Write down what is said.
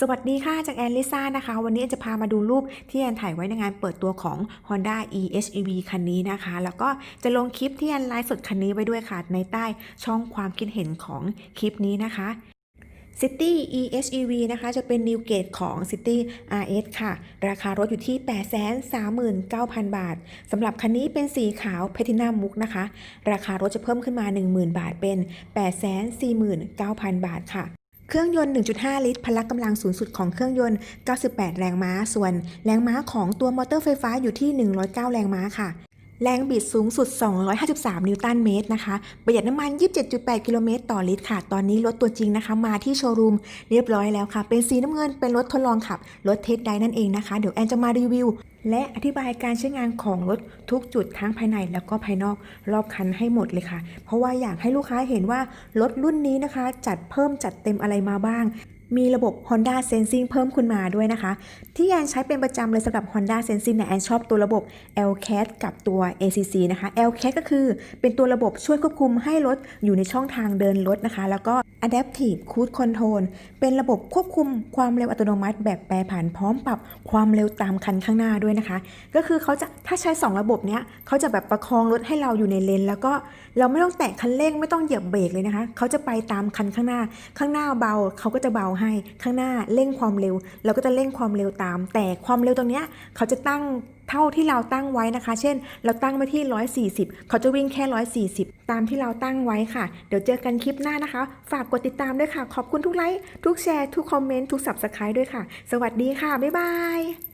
สวัสดีค่ะ จากแอนลิซ่านะคะ วันนี้จะพามาดูรูปที่แอนถ่ายไว้ในงานเปิดตัวของ Honda eHEV คันนี้นะคะ แล้วก็จะลงคลิปที่แอนไลฟ์สดคันนี้ไว้ด้วยค่ะ ในใต้ช่องความคิดเห็นของคลิปนี้นะคะ City eHEV นะคะ จะเป็น New Gate ของ City RS ค่ะ ราคารถอยู่ที่ 839,000 บาท สำหรับคันนี้เป็นสีขาว Platinum มุกนะคะ ราคารถจะเพิ่มขึ้นมา 10,000 บาทเป็น 849,000 บาทค่ะ เครื่องยนต์ 1.5 ลิตร พละกำลังสูงสุดของเครื่องยนต์ 98 แรงม้า ส่วนแรงม้าของตัวมอเตอร์ไฟฟ้าอยู่ที่ 109 แรงม้าค่ะ แรงบิดสูงสุด 253 นิวตันเมตรนะคะ ประหยัดน้ำมัน 27.8 กิโลเมตรต่อลิตรค่ะ ตอนนี้รถตัวจริงนะคะ มาที่โชว์รูมเรียบร้อยแล้วค่ะ เป็นสีน้ำเงิน เป็นรถทดลองขับ รถเทสไดนั่นเองนะคะ เดี๋ยวแอนจะมารีวิว และอธิบายการใช้งานของรถทุกจุดทั้งภายในแล้วก็ภายนอกรอบคันให้หมดเลยค่ะ เพราะว่าอยากให้ลูกค้าเห็นว่ารถรุ่นนี้นะคะ จัดเพิ่มจัดเต็มอะไรมาบ้าง มีระบบ Honda Sensing เพิ่มขึ้นมาด้วยนะคะ ที่แอนใช้เป็นประจำเลยสำหรับ Honda Sensing เนี่ยแอนชอบตัวระบบ LCAT กับตัว ACC นะคะ LCAT ก็คือเป็นตัวระบบช่วยควบคุมให้รถอยู่ในช่องทางเดินรถนะคะ แล้วก็ Adaptive Cruise Control เป็นระบบควบคุมความเร็วอัตโนมัติ แบบแปรผันพร้อมปรับความเร็วตามคันข้างหน้าด้วยนะคะ ก็คือเขาจะถ้าใช้ 2 ระบบเนี้ยเขาจะแบบประคองรถให้เราอยู่ในเลน แล้วก็เราไม่ต้องแตะคันเร่งไม่ต้องเหยียบเบรกเลยนะคะเขาจะไปตามคันข้างหน้า ข้างหน้าเบาเขาก็จะเบาให้ ข้างหน้าเร่งความเร็ว เราก็จะเร่งความเร็วตาม แต่ความเร็วตรงเนี้ยเขาจะตั้งเท่าที่เราตั้งไว้นะคะ เช่น เราตั้งไว้ที่ 140 เขาจะวิ่งแค่ 140 ตามที่เราตั้งไว้ค่ะ เดี๋ยวเจอกันคลิปหน้านะคะ ฝากกดติดตามด้วยค่ะ ขอบคุณทุกไลค์ ทุกแชร์ ทุกคอมเมนต์ ทุกสับสไครต์ด้วยค่ะ สวัสดีค่ะ บ๊ายบาย